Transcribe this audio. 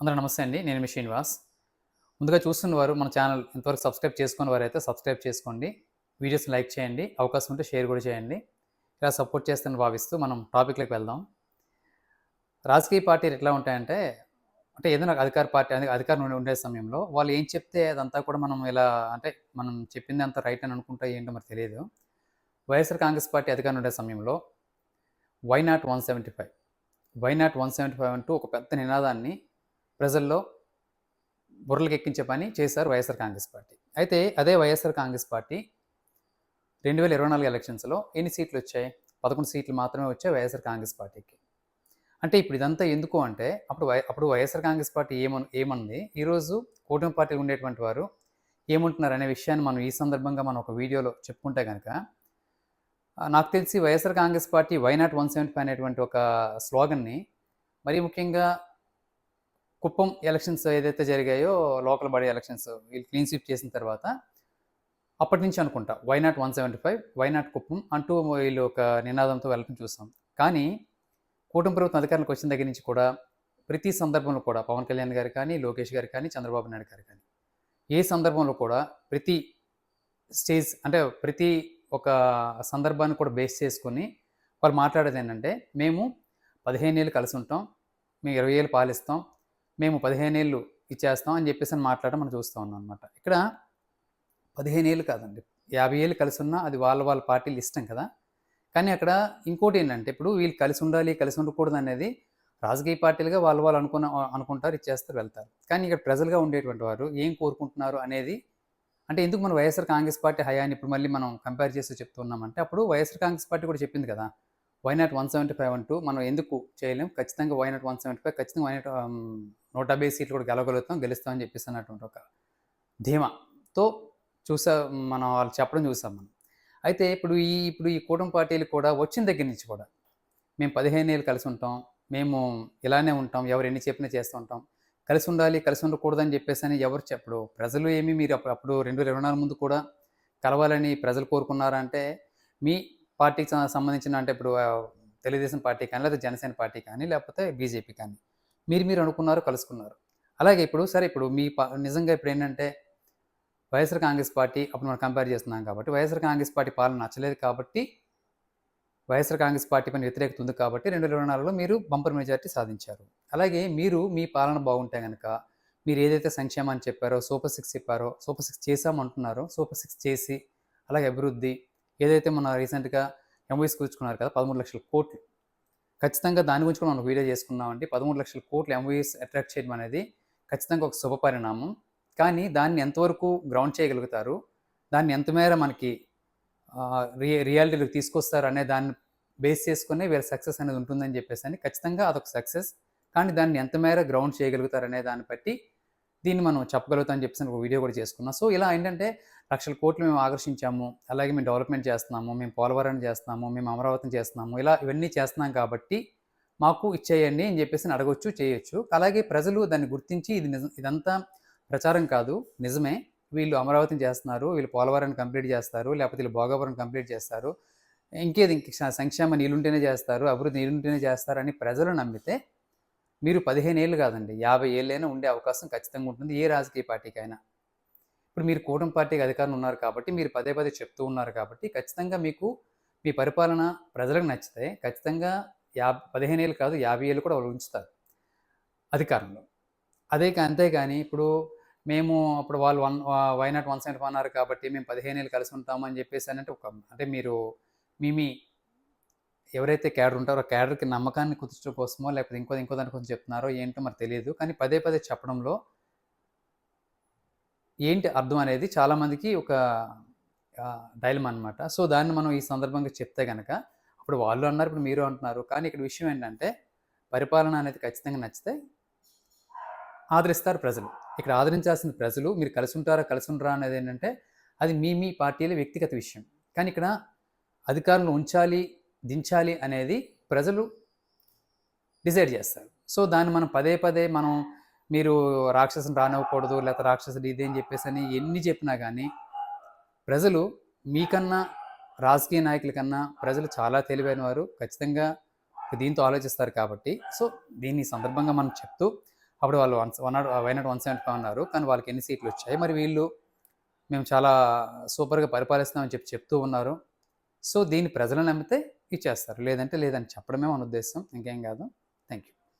అందరూ నమస్తే అండి. నేను మీ శ్రీనివాస్. ముందుగా చూస్తున్న వారు మన ఛానల్ ఇంతవరకు సబ్స్క్రైబ్ చేసుకున్న వారైతే సబ్స్క్రైబ్ చేసుకోండి. వీడియోస్ లైక్ చేయండి. అవకాశం ఉంటే షేర్ కూడా చేయండి. ఇలా సపోర్ట్ చేస్తానని భావిస్తూ మనం టాపిక్లోకి వెళ్దాం. రాజకీయ పార్టీలు ఎట్లా ఉంటాయంటే అంటే ఏదైనా అధికార పార్టీ అధికారం ఉండే సమయంలో వాళ్ళు ఏం చెప్తే అదంతా కూడా మనం ఇలా అంటే మనం చెప్పింది అంత రైట్ అని అనుకుంటా ఏంటో మరి తెలియదు. వైఎస్ఆర్ కాంగ్రెస్ పార్టీ అధికారం ఉండే సమయంలో why not one seventy five why not one seventy five అంటూ ఒక పెద్ద నినాదాన్ని ప్రజల్లో బుర్రలకెక్కించే పని చేశారు వైఎస్ఆర్ కాంగ్రెస్ పార్టీ. అయితే అదే వైఎస్ఆర్ కాంగ్రెస్ పార్టీ రెండు వేల ఇరవై నాలుగు ఎలక్షన్స్లో ఎన్ని సీట్లు వచ్చాయి? పదకొండు సీట్లు మాత్రమే వచ్చాయి వైఎస్ఆర్ కాంగ్రెస్ పార్టీకి. అంటే ఇప్పుడు ఇదంతా ఎందుకు అంటే అప్పుడు వై అప్పుడు వైఎస్ఆర్ కాంగ్రెస్ పార్టీ ఏమన్ ఏమంది? ఈరోజు కూటమి పార్టీలు ఉండేటువంటి వారు ఏమంటున్నారు అనే విషయాన్ని మనం ఈ సందర్భంగా మనం ఒక వీడియోలో చెప్పుకుంటే కనుక నాకు తెలిసి YSR Congress party why not one seventy five అనేటువంటి ఒక స్లోగన్ని మరీ ముఖ్యంగా కుప్పం ఎలక్షన్స్ ఏదైతే జరిగాయో లోకల్ బాడీ ఎలక్షన్స్ వీళ్ళు క్లీన్ స్వీప్ చేసిన తర్వాత అప్పటి నుంచి అనుకుంటా why not one seventy five why not Kuppam? అంటూ వీళ్ళు ఒక నినాదంతో వెళ్ళటం చూసాం. కానీ కూటమి ప్రభుత్వం అధికారులకు వచ్చిన దగ్గర నుంచి కూడా ప్రతి సందర్భంలో కూడా పవన్ కళ్యాణ్ గారు కానీ లోకేష్ గారు కానీ చంద్రబాబు నాయుడు గారు కానీ ఏ సందర్భంలో కూడా ప్రతి స్టేజ్ అంటే ప్రతి ఒక సందర్భాన్ని కూడా బేస్ చేసుకొని వాళ్ళు మాట్లాడేది ఏంటంటే మేము పదిహేను ఏళ్ళు కలిసి ఉంటాం మేము ఇరవై ఏళ్ళు పాలిస్తాం మేము పదిహేను ఏళ్ళు ఇచ్చేస్తాం అని చెప్పేసి మాట్లాడడం మనం చూస్తూ ఉన్నాం అనమాట ఇక్కడ పదిహేను ఏళ్ళు కాదండి. యాభై ఏళ్ళు కలిసి ఉన్నా అది వాళ్ళ వాళ్ళ పార్టీలు ఇష్టం కదా. కానీ అక్కడ ఇంకోటి ఏంటంటే ఇప్పుడు వీళ్ళు కలిసి ఉండాలి కలిసి ఉండకూడదు అనేది రాజకీయ పార్టీలుగా వాళ్ళు వాళ్ళు అనుకున్న అనుకుంటారు ఇచ్చేస్తారు వెళ్తారు. కానీ ఇక్కడ ప్రజలుగా ఉండేటువంటి వారు ఏం కోరుకుంటున్నారు అనేది అంటే ఎందుకు మనం వైఎస్ఆర్ కాంగ్రెస్ పార్టీ హయాన్ని ఇప్పుడు మళ్ళీ మనం కంపేర్ చేసి చెప్తున్నామంటే అప్పుడు వైఎస్ఆర్ కాంగ్రెస్ పార్టీ కూడా చెప్పింది కదా. Why not one seventy five అంటూ మనం ఎందుకు చేయలేం? ఖచ్చితంగా why not one seventy five ఖచ్చితంగా వై నూట డెబ్బై సీట్లు కూడా గెలవగలుగుతాం గెలుస్తామని చెప్పేసి అన్నటువంటి ఒక ధీమాతో చూసా మనం వాళ్ళు చెప్పడం చూసాం మనం. అయితే ఇప్పుడు ఈ ఇప్పుడు ఈ కూటమి పార్టీలు కూడా వచ్చిన దగ్గర నుంచి కూడా మేము పదిహేను ఏళ్ళు కలిసి ఉంటాం మేము ఇలానే ఉంటాం ఎవరు ఎన్ని చెప్పినా చేస్తూ ఉంటాం. కలిసి ఉండాలి కలిసి ఉండకూడదని చెప్పేసి అని ఎవరు చెప్పడు ప్రజలు ఏమి మీరు అప్పుడు అప్పుడు రెండు వేల ఇరవై నాలుగు ముందు కూడా కలవాలని ప్రజలు కోరుకున్నారంటే మీ పార్టీకి సంబంధించిన అంటే ఇప్పుడు తెలుగుదేశం పార్టీ కానీ లేకపోతే జనసేన పార్టీ కానీ లేకపోతే బీజేపీ కానీ మీరు మీరు అనుకున్నారు కలుసుకున్నారు. అలాగే ఇప్పుడు సరే ఇప్పుడు మీ నిజంగా ఇప్పుడు ఏంటంటే వైఎస్ఆర్ కాంగ్రెస్ పార్టీ అప్పుడు మనం కంపేర్ చేస్తున్నాం కాబట్టి వైఎస్ఆర్ కాంగ్రెస్ పార్టీ పాలన నచ్చలేదు కాబట్టి వైఎస్ఆర్ కాంగ్రెస్ పార్టీ పైన వ్యతిరేకత ఉంది కాబట్టి రెండు వేల ఇరవై నాలుగులో మీరు బంపర్ మెజార్టీ సాధించారు. అలాగే మీరు మీ పాలన బాగుంటే కనుక మీరు ఏదైతే సంక్షేమాన్ని చెప్పారో సూపర్ సిక్స్ చెప్పారో సూపర్ సిక్స్ చేసామంటున్నారో సూపర్ సిక్స్ చేసి అలాగే అభివృద్ధి ఏదైతే మన రీసెంట్గా ఎంఓఎస్ కూర్చుకున్నారు కదా పదమూడు లక్షల కోట్లు ఖచ్చితంగా దాని గురించి కూడా మనం వీడియో చేసుకున్నామండి పదమూడు లక్షల కోట్లు ఎంఓఎస్ అట్రాక్ట్ చేయడం అనేది ఖచ్చితంగా ఒక శుభ పరిణామం. కానీ దాన్ని ఎంతవరకు గ్రౌండ్ చేయగలుగుతారు? దాన్ని ఎంతమేర మనకి రి రియాలిటీలోకి తీసుకొస్తారు అనే దాన్ని బేస్ చేసుకునే వీళ్ళ సక్సెస్ అనేది ఉంటుందని చెప్పేసి అని ఖచ్చితంగా అదొక సక్సెస్. కానీ దాన్ని ఎంతమేర గ్రౌండ్ చేయగలుగుతారు అనే దాన్ని బట్టి దీన్ని మనం చెప్పగలుగుతాం అని చెప్పేసి ఒక వీడియో కూడా చేసుకున్నాం. సో ఇలా ఏంటంటే లక్షల కోట్లు మేము ఆకర్షించాము. అలాగే మేము డెవలప్మెంట్ చేస్తున్నాము. మేము పోలవరం చేస్తున్నాము. మేము అమరావతిని చేస్తున్నాము. ఇలా ఇవన్నీ చేస్తున్నాం కాబట్టి మాకు ఇచ్చేయండి అని చెప్పేసి అడగొచ్చు చేయొచ్చు. అలాగే ప్రజలు దాన్ని గుర్తించి ఇది నిజం ఇదంతా ప్రచారం కాదు నిజమే. వీళ్ళు అమరావతిని చేస్తున్నారు వీళ్ళు పోలవరాన్ని కంప్లీట్ చేస్తారు లేకపోతే వీళ్ళు భోగాపురం కంప్లీట్ చేస్తారు. ఇంకేది ఇంక సంక్షేమ నీళ్ళుంటేనే చేస్తారు అభివృద్ధి నీళ్ళుంటేనే చేస్తారు అని ప్రజలు నమ్మితే మీరు పదిహేను ఏళ్ళు కాదండి యాభై ఏళ్ళైనా ఉండే అవకాశం ఖచ్చితంగా ఉంటుంది ఏ రాజకీయ పార్టీకైనా. ఇప్పుడు మీరు కూటమి పార్టీకి అధికారం ఉన్నారు కాబట్టి మీరు పదే పదే చెప్తూ ఉన్నారు కాబట్టి ఖచ్చితంగా మీకు మీ పరిపాలన ప్రజలకు నచ్చితే ఖచ్చితంగా యా పదిహేను ఏళ్ళు కాదు యాభై ఏళ్ళు కూడా వాళ్ళు ఉంచుతారు అధికారంలో. అదే అంతేగాని ఇప్పుడు మేము అప్పుడు వాళ్ళు one why not one seventy అన్నారు కాబట్టి మేము పదిహేను ఏళ్ళు కలిసి ఉంటామని అని చెప్పేసి అని అంటే ఒక అంటే మీరు మీ మీ ఎవరైతే క్యాడర్ ఉంటారో క్యాడర్కి నమ్మకాన్ని కుదించడం కోసమో లేకపోతే ఇంకో ఇంకో దాని కోసం చెప్తున్నారో ఏంటో మరి తెలియదు. కానీ పదే పదే చెప్పడంలో ఏంటి అర్థం అనేది చాలామందికి ఒక డైలమ్ అనమాట సో దాన్ని మనం ఈ సందర్భంగా చెప్తే కనుక అప్పుడు వాళ్ళు అన్నారు ఇప్పుడు మీరు అంటున్నారు. కానీ ఇక్కడ విషయం ఏంటంటే పరిపాలన అనేది ఖచ్చితంగా నచ్చితే ఆదరిస్తారు ప్రజలు. ఇక్కడ ఆదరించాల్సిన ప్రజలు మీరు కలిసి ఉంటారా కలిసి ఉండరా అనేది ఏంటంటే అది మీ మీ పార్టీల వ్యక్తిగత విషయం. కానీ ఇక్కడ అధికారులను ఉంచాలి దించాలి అనేది ప్రజలు డిసైడ్ చేస్తారు. సో దాన్ని మనం పదే పదే మనం మీరు రాక్షసుని రానివ్వకూడదు లేకపోతే రాక్షసుడు ఇది అని చెప్పేసి అని ఎన్ని చెప్పినా కానీ ప్రజలు మీకన్నా రాజకీయ నాయకుల కన్నా ప్రజలు చాలా తెలివైన వారు ఖచ్చితంగా దీంతో ఆలోచిస్తారు కాబట్టి. సో దీన్ని సందర్భంగా మనం చెప్తూ అప్పుడు వాళ్ళు one one why not one seventy five ఉన్నారు కానీ వాళ్ళకి ఎన్ని సీట్లు వచ్చాయి? మరి వీళ్ళు మేము చాలా సూపర్గా పరిపాలిస్తామని చెప్పి చెప్తూ ఉన్నారు. సో దీన్ని ప్రజలను నమ్మితే ఇచ్చేస్తారు. లేదంటే లేదని చెప్పడమే మన ఉద్దేశం. ఇంకేం కాదు. Thank you